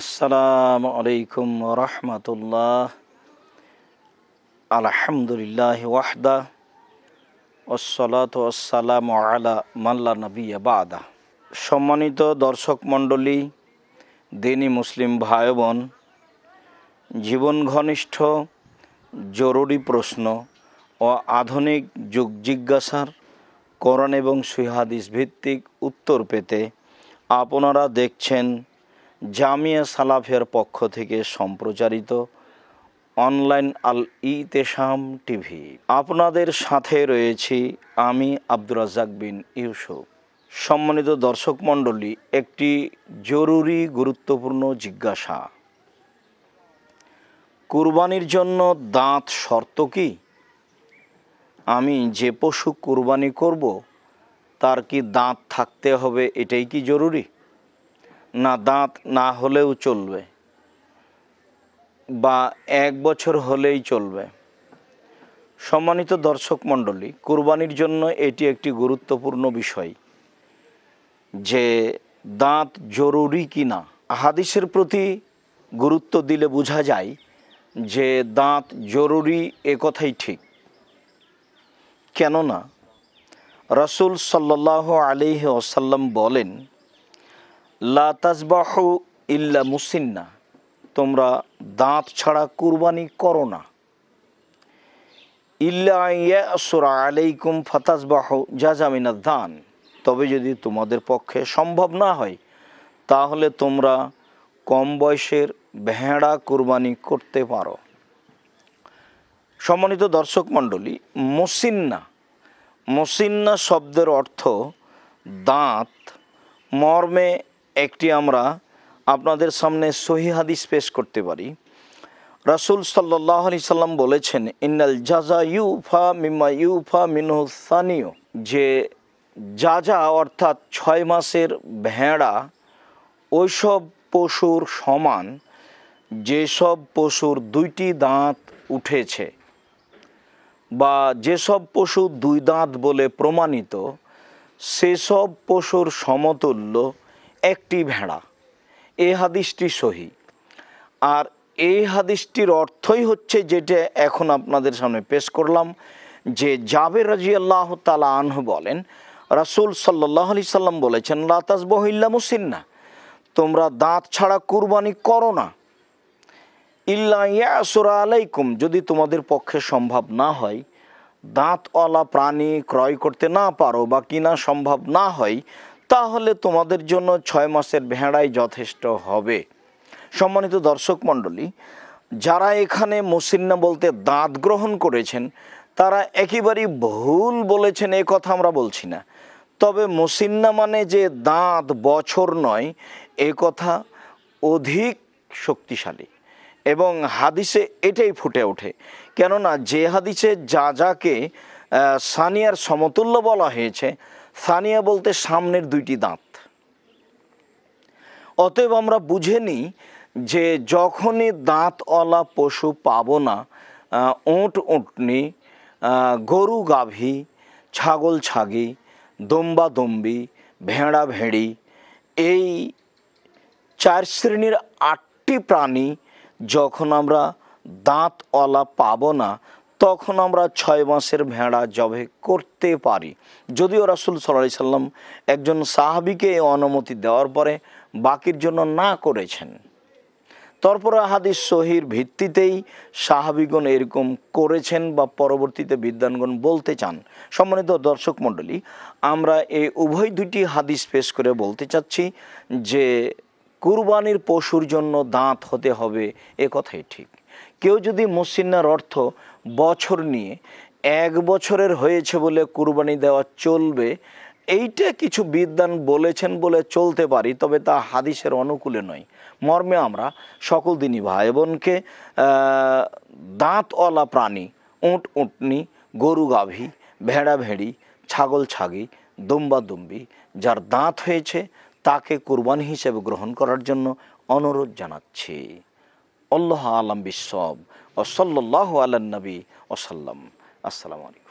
আসসালামু আলাইকুম রহমতুল্লাহ। আলহামদুলিল্লাহ ওয়াহদা ওসলাত ওসালাম আলা মাল্লা নবী বাদা। সম্মানিত দর্শক মণ্ডলী, দিনী মুসলিম ভাই বোন জীবন ঘনিষ্ঠ, জরুরি প্রশ্ন ও আধুনিক যুগ জিজ্ঞাসার করণ এবং সুহাদিস ভিত্তিক উত্তর পেতে আপনারা দেখছেন জামিয়া সালাফের পক্ষ থেকে সম্প্রচারিত অনলাইন আল ইতেশাম টিভি। আপনাদের সাথে রয়েছি আমি আব্দুর রাজাক বিন ইউসুফ। সম্মানিত দর্শক মণ্ডলী, একটি জরুরি গুরুত্বপূর্ণ জিজ্ঞাসা। কুরবানির জন্য দাঁত শর্ত কি? আমি যে পশু কুরবানি করব, তার কি দাঁত থাকতে হবে, এটাই কি জরুরি? না দাঁত না হলেও চলবে বা এক বছর হলেই চলবে। সম্মানিত দর্শক মণ্ডলী, কুরবানির জন্য এটি একটি গুরুত্বপূর্ণ বিষয় যে দাঁত জরুরি কি না হাদিসের প্রতি গুরুত্ব দিলে বোঝা যায় যে দাঁত জরুরি এ কথাই ঠিক। কেননা, রসুল সাল্লাহ আলিহ ওসাল্লাম বলেন লা ইল্লা মুসিন্না। তোমরা দাঁত ছাড়া কুরবানি করো না। ইল্লা আলাইকুম ফাতাজবাহ জাজামিনা দান। তবে যদি তোমাদের পক্ষে সম্ভব না হয়, তাহলে তোমরা কম বয়সের ভেড়া কুরবানি করতে পারো। সম্মানিত দর্শক মণ্ডলী, মুসিন্না। মুসিন্না শব্দের অর্থ দাঁত, মর্মে একটি আমরা আপনাদের সামনে সহি হাদিস পেশ করতে পারি। রাসুল সাল্লাহ আলি সাল্লাম বলেছেন, ইন্নাল জাজা ইউফা মিম্মা ইউফা মিনহুসানিও যে যাজা অর্থাৎ ছয় মাসের ভেড়া, ওইসব পশুর সমান, যেসব পশুর দুইটি দাঁত উঠেছে বা যেসব পশু দুই দাঁত বলে প্রমাণিত, সেসব পশুর সমতুল্য একটি ভেড়া। এ হাদিসটি সহি। আর এই হাদিসটির অর্থই হচ্ছে যেটা এখন আপনাদের সামনে পেশ করলাম, যে জাবের রাজি আল্লাহ তালা আনহু বলেন, রাসুল সাল্লাহ আলি সাল্লাম বলেছেন লাতাস বহিল্লা মুসিন্না তোমরা দাঁত ছাড়া কুরবানি করো না ইল্লা ইয়াসুরা আলাইকুম যদি তোমাদের পক্ষে সম্ভব না হয় দাঁতওয়ালা প্রাণী ক্রয় করতে না পারো বা কিনা সম্ভব না হয় তাহলে তোমাদের জন্য ছয় মাসের ভেড়াই যথেষ্ট হবে। সম্মানিত দর্শক মণ্ডলী, যারা এখানে মুসিন্না বলতে দাঁত গ্রহণ করেছেন, তারা একেবারেই ভুল বলেছেন, এ কথা আমরা বলছি না। তবে মুসিন্না মানে যে দাঁত বছর নয়, এ কথা অধিক শক্তিশালী এবং হাদিসে এটাই ফুটে ওঠে। কেননা যে হাদিসে যা যাকে সানিয়ার সমতুল্য বলা হয়েছে সানিয়া বলতে সামনের দুইটি দাঁত। অতএব আমরা বুঝে নিই যে যখনই দাঁতওয়ালা পশু পাবো না ওঁট উঁটনি গরু গাভী, ছাগল ছাগি, দম্বা দম্বি, ভেড়া ভেড়ি, এই চার শ্রেণির আটটি প্রাণী যখন আমরা দাঁতওয়ালা পাবো না তখন আমরা ছয় মাসের ভেড়া জবে করতে পারি। যদিও রাসুল সাল্লাহ সাল্লাম একজন সাহাবিকে অনুমতি দেওয়ার পরে বাকির জন্য না করেছেন। তারপরে হাদিস সহির ভিত্তিতেই সাহাবিগণ এরকম করেছেন বা পরবর্তীতে বিদ্যানগণ বলতে চান। সম্মানিত দর্শক মণ্ডলী, আমরা এই উভয় দুটি হাদিস পেশ করে বলতে চাচ্ছি যে, কুরবানির পশুর জন্য দাঁত হতে হবে, এ কথাই ঠিক। কেউ যদি মুসিন্নার অর্থ বছর নিয়ে এক বছরের হয়েছে বলে কুরবানি দেওয়া চলবে, এইটা কিছু বিদ্যান বলেছেন বলে চলতে পারি, তবে তা হাদিসের অনুকূলে নয়। মর্মে আমরা সকল দিনই ভাই বোনকে দাঁতওয়ালা প্রাণী, উঁট উঁটনি, গরু গাভী, ভেড়া ভেড়ি, ছাগল ছাগি, দুম্বা দুম্বি, যার দাঁত হয়েছে তাকে কুরবানি হিসেবে গ্রহণ করার জন্য অনুরোধ জানাচ্ছি। আল্লাহ আলম বিশ্বব ও সাল্লাহ আল্লাহ নবী ওসাল্লাম আসসালামু আলাইকুম।